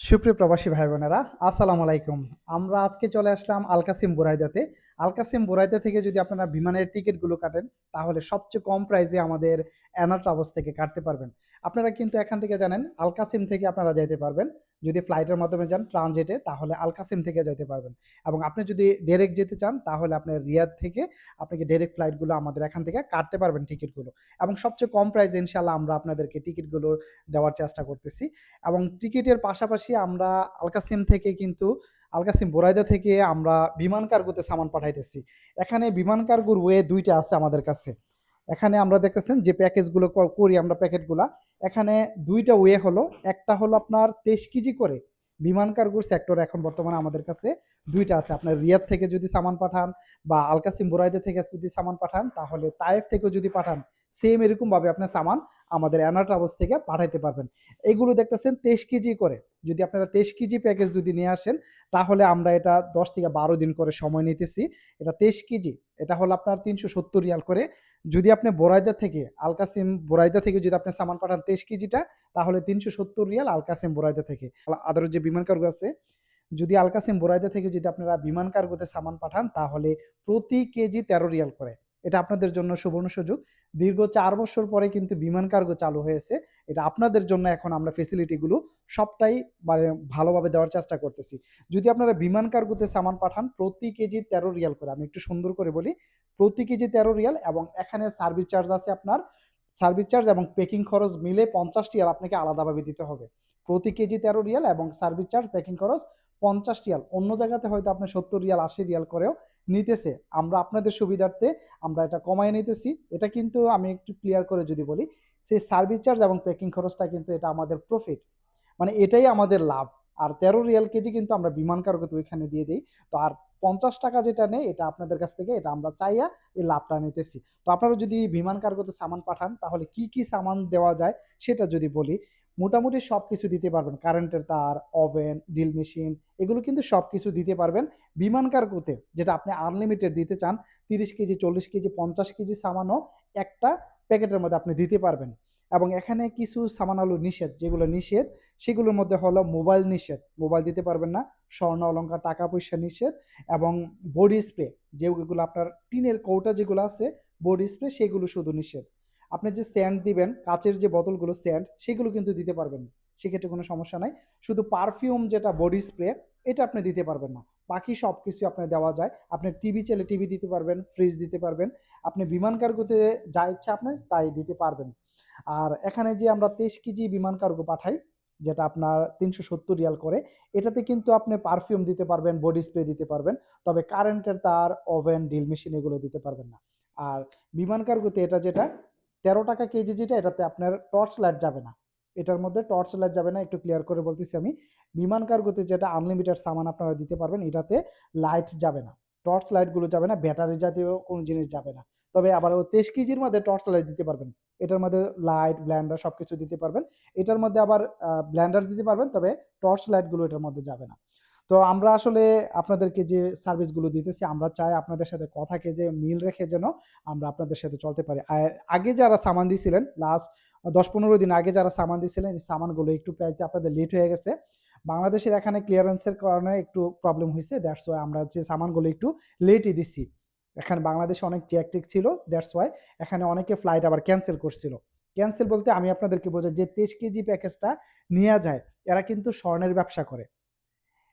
সুপ্রিয় প্রবাসী ভাই বোনেরা আসসালামু আলাইকুম। আমরা আজকে চলে আসলাম আলকাসিম বুরাইদাতে। আলকাসিম বোরাইতে থেকে যদি আপনারা বিমানের টিকিটগুলো কাটেন, তাহলে সবচেয়ে কম প্রাইসে আমাদের অ্যানা ট্রাভেলস থেকে কাটতে পারবেন। আপনারা কিন্তু এখান থেকে জানেন, আলকাসিম থেকে আপনারা যাইতে পারবেন। যদি ফ্লাইটের মাধ্যমে যান ট্রানজিটে তাহলে আলকাসিম থেকে যাইতে পারবেন। এবং আপনি যদি ডাইরেক্ট যেতে চান, তাহলে আপনি রিয়াদ থেকে আপনাকে ডাইরেক্ট ফ্লাইটগুলো আমাদের এখান থেকে কাটতে পারবেন টিকিটগুলো। এবং সবচেয়ে কম প্রাইসে ইনশাল্লাহ আমরা আপনাদেরকে টিকিটগুলো দেওয়ার চেষ্টা করতেছি। এবং টিকিটের পাশাপাশি আমরা আলকাসিম থেকে কিন্তু আলকাসিম বোরাইদা থেকে আমরা বিমান কার্গোতে সামান পাঠাইতেছি। এখানে বিমান কার্গোর ওয়ে দুইটা আছে আমাদের কাছে। এখানে আমরা দেখতেছেন যে প্যাকেজগুলো করি আমরা প্যাকেটগুলা। এখানে দুইটা ওয়ে হলো, একটা হলো আপনার তেইশ কেজি করে বিমান কার্গোর সেক্টর এখন বর্তমানে আমাদের কাছে। দুইটা আছে, আপনার রিয়াদ থেকে যদি সামান পাঠান বা আলকাসিম বোরাইদা থেকে যদি সামান পাঠান, তাহলে তায়েফ থেকেও যদি পাঠান সেম এরকমভাবে আপনার সামান আমাদের অ্যানা ট্রাভেলস থেকে পাঠাইতে পারবেন। এগুলো দেখতেছেন তেইশ কেজি করে। যদি আপনারা তেইশ কেজি প্যাকেজ যদি নিয়ে আসেন, তাহলে আমরা এটা দশ থেকে বারো দিন করে সময় নিতেছি। এটা তেইশ কেজি, এটা হলো আপনার তিনশো সত্তর রিয়াল করে। যদি আপনি বোরাইদা থেকে, আলকাসিম বোরাইদা থেকে যদি আপনি সামান পাঠান তেইশ কেজিটা, তাহলে তিনশো সত্তর রিয়াল আলকাসিম বোরাইদা থেকে। আদার যে বিমান কার্গো আছে, যদি আলকাসিম বোরাইদা থেকে যদি আপনারা বিমান কার্গোতে সামান পাঠান, তাহলে প্রতি কেজি তেরো রিয়াল করে। এটা আপনাদের জন্য সুবর্ণ সুযোগ। দীর্ঘ চার বছর পরে কিন্তু বিমান কার্গো চালু হয়েছে। এটা আপনাদের জন্য এখন আমরা ফেসিলিটিগুলো সবটাই মানে ভালোভাবে দেওয়ার চেষ্টা করতেছি। যদি আপনারা বিমান কার্গোতে সামান পাঠান, প্রতি কেজি তেরো রিয়াল করে। আমি একটু সুন্দর করে বলি, প্রতি কেজি তেরো রিয়াল এবং এখানে সার্ভিস চার্জ আছে আপনার সার্ভিস চার্জ এবং পেকিং খরচ মিলে পঞ্চাশ রিয়াল আপনাকে আলাদাভাবে দিতে হবে। প্রতি কেজি তেরো রিয়াল এবং সার্ভিস চার্জ পেকিং খরচ পঞ্চাশ রিয়াল। অন্য জায়গাতে হয়তো আপনি সত্তর রিয়াল, আশি রিয়াল করেও নিতেছে। আমরা আপনাদের সুবিধার্থে আমরা এটা কমায় নিতেছি। এটা কিন্তু আমি একটু ক্লিয়ার করে যদি বলি, সেই সার্ভিস চার্জ এবং প্যাকিং খরচটা কিন্তু এটা আমাদের প্রফিট মানে এটাই আমাদের লাভ। আর তেরো রিয়াল কেজি কিন্তু আমরা বিমান কার্গোতে ওইখানে দিয়ে দিই। তো আর পঞ্চাশ টাকা যেটা নেই, এটা আপনাদের কাছ থেকে, এটা আমরা চাইয়া এই লাভটা নিতেছি। তো আপনারা যদি বিমান কার্গোতে সামান পাঠান, তাহলে কি কি সামান দেওয়া যায় সেটা যদি বলি মোটামুটি সব কিছু দিতে পারবেন। কারেন্টের তার, ওভেন, ড্রিল মেশিন, এগুলো কিন্তু সব কিছু দিতে পারবেন। বিমান কার্গোতে যেটা আপনি আনলিমিটেড দিতে চান, তিরিশ কেজি, চল্লিশ কেজি, পঞ্চাশ কেজি সামানও একটা প্যাকেটের মধ্যে আপনি দিতে পারবেন। এবং এখানে কিছু সামান হলো নিষেধ, যেগুলো নিষেধ, সেগুলোর মধ্যে হলো মোবাইল নিষেধ। মোবাইল দিতে পারবেন না, স্বর্ণ অলঙ্কার টাকা পয়সা নিষেধ এবং বডি স্প্রে যেগুলো আপনার টিনের কৌটা যেগুলো আছে বডি স্প্রে সেগুলো শুধু নিষেধ। আপনি যে স্যান্ড দিবেন, কাচের যে বোতলগুলো স্যান্ড সেগুলো কিন্তু দিতে পারবেন সেক্ষেত্রে কোনো সমস্যা নাই। শুধু পারফিউম যেটা বডি স্প্রে এটা আপনি দিতে পারবেন না। বাকি সব কিছু আপনার দেওয়া যায়। আপনি টিভি চাইলে টিভি দিতে পারবেন ফ্রিজ দিতে পারবেন। আপনি বিমান কার্গোতে যা ইচ্ছা আপনি তাই দিতে পারবেন। আর এখানে যে আমরা তেইশ কেজি বিমান কার্গো পাঠাই, যেটা আপনার তিনশো সত্তর রিয়াল করে, এটাতে কিন্তু আপনি পারফিউম দিতে পারবেন বডি স্প্রে দিতে পারবেন। তবে কারেন্টের তার ওভেন ড্রিল মেশিন এগুলো দিতে পারবেন না। আর বিমান কার্গোতে এটা যেটা তেরো টাকা কেজি যেটা, এটাতে আপনার টর্চ লাইট যাবে না। এটার মধ্যে টর্চ লাইট যাবে না, একটু ক্লিয়ার করে বলতেছি আমি। বিমান কার্গোতে যেটা আনলিমিটেড সামান আপনারা দিতে পারবেন, এটাতে লাইট যাবে না। টর্চ লাইটগুলো যাবে না ব্যাটারি জাতীয় কোনো জিনিস যাবে না। তবে আবার তেইশ কেজির মধ্যে টর্চ লাইট দিতে পারবেন। এটার মধ্যে লাইট ব্ল্যান্ডার সব কিছু দিতে পারবেন। এটার মধ্যে আবার ব্ল্যান্ডার দিতে পারবেন, তবে টর্চ লাইটগুলো এটার মধ্যে যাবে না। তো আমরা আসলে আপনাদেরকে যে সার্ভিসগুলো দিতেছি, আমরা চাই আপনাদের সাথে কথাকে যে মিল রেখে যেন আমরা আপনাদের সাথে চলতে পারি। আগে যারা সামান দিয়েছিলেন লাস্ট দশ পনেরো দিন আগে যারা সামান দিয়েছিলেন এই সামানগুলো একটু প্রাইতে আপনাদের লেট হয়ে গেছে। বাংলাদেশের এখানে ক্লিয়ারেন্সের কারণে একটু প্রবলেম হয়েছে দ্যাটস ওয়াই আমরা যে সামানগুলো একটু লেটই দিচ্ছি এখানে বাংলাদেশে অনেক চেকটিক ছিল দ্যাটস ওয়াই এখানে অনেকে ফ্লাইট আবার ক্যান্সেল করছিল। ক্যান্সেল বলতে আমি আপনাদেরকে বোঝাই যে তেইশ কেজি প্যাকেজটা নেওয়া যায়, এরা কিন্তু স্বর্ণের ব্যবসা করে।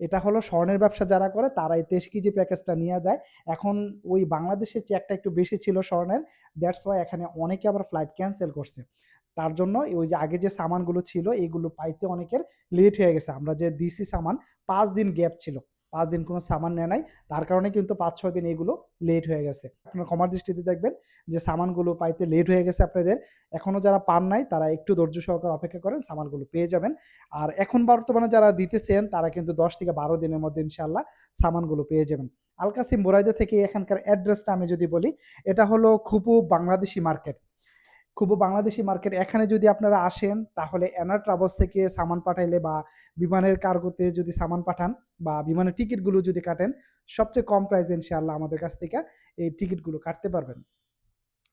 এটা হলো স্বর্ণের ব্যবসা যারা করে তারা এই তেইশ কেজি প্যাকেজটা নিয়ে যায়। এখন ওই বাংলাদেশের চেকটা একটু বেশি ছিল স্বর্ণের দ্যাটস ওয়াই এখানে অনেকে আবার ফ্লাইট ক্যান্সেল করছে। তার জন্য ওই যে আগে যে সামানগুলো ছিল, এগুলো পাইতে অনেকের লেট হয়ে গেছে। আমরা যে দিছি সামান, পাঁচ দিন গ্যাপ ছিল। পাঁচ দিন কোনো সামান নেয় নাই। তার কারণে কিন্তু পাঁচ, ছয় দিন এগুলো লেট হয়ে গেছে। আপনার ক্ষমার দৃষ্টিতে দেখবেন যে সামানগুলো পাইতে লেট হয়ে গেছে আপনাদের। এখনও যারা পান নাই, তারা একটু ধৈর্য সহকারে অপেক্ষা করেন, সামানগুলো পেয়ে যাবেন। আর এখন বর্তমানে যারা দিতেছেন, তারা কিন্তু দশ থেকে বারো দিনের মধ্যে ইনশাল্লাহ সামানগুলো পেয়ে যাবেন। আলকাসিম বোরাইদা থেকে এখানকার অ্যাড্রেসটা আমি যদি বলি, এটা হলো খুবু বাংলাদেশি মার্কেট খুব বাংলাদেশি মার্কেট এখানে যদি আপনারা আসেন, তাহলে এনার ট্রাভেলস থেকে সামান পাঠাইলে বা বিমানের কার্গোতে যদি সামান পাঠান বা বিমানের টিকিটগুলো যদি কাটেন, সবচেয়ে কম প্রাইসে ইনশাআল্লাহ আমাদের কাছ থেকে এই টিকিটগুলো কাটতে পারবেন।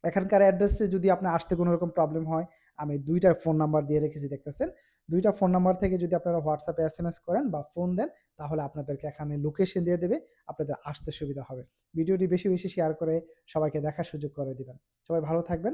এখানকার অ্যাড্রেসে যদি আপনি আসতে কোনো রকম প্রবলেম হয়, আমি দুইটা ফোন নাম্বার দিয়ে রেখেছি, দেখতেছেন? দুইটা ফোন নাম্বার থেকে যদি আপনারা হোয়াটসঅ্যাপে এস এম এস করেন বা ফোন দেন, তাহলে আপনাদেরকে এখানে লোকেশন দিয়ে দেবে, আপনাদের আসতে সুবিধা হবে। ভিডিওটি বেশি বেশি শেয়ার করে সবাইকে দেখার সুযোগ করে দিবেন। সবাই ভালো থাকবেন।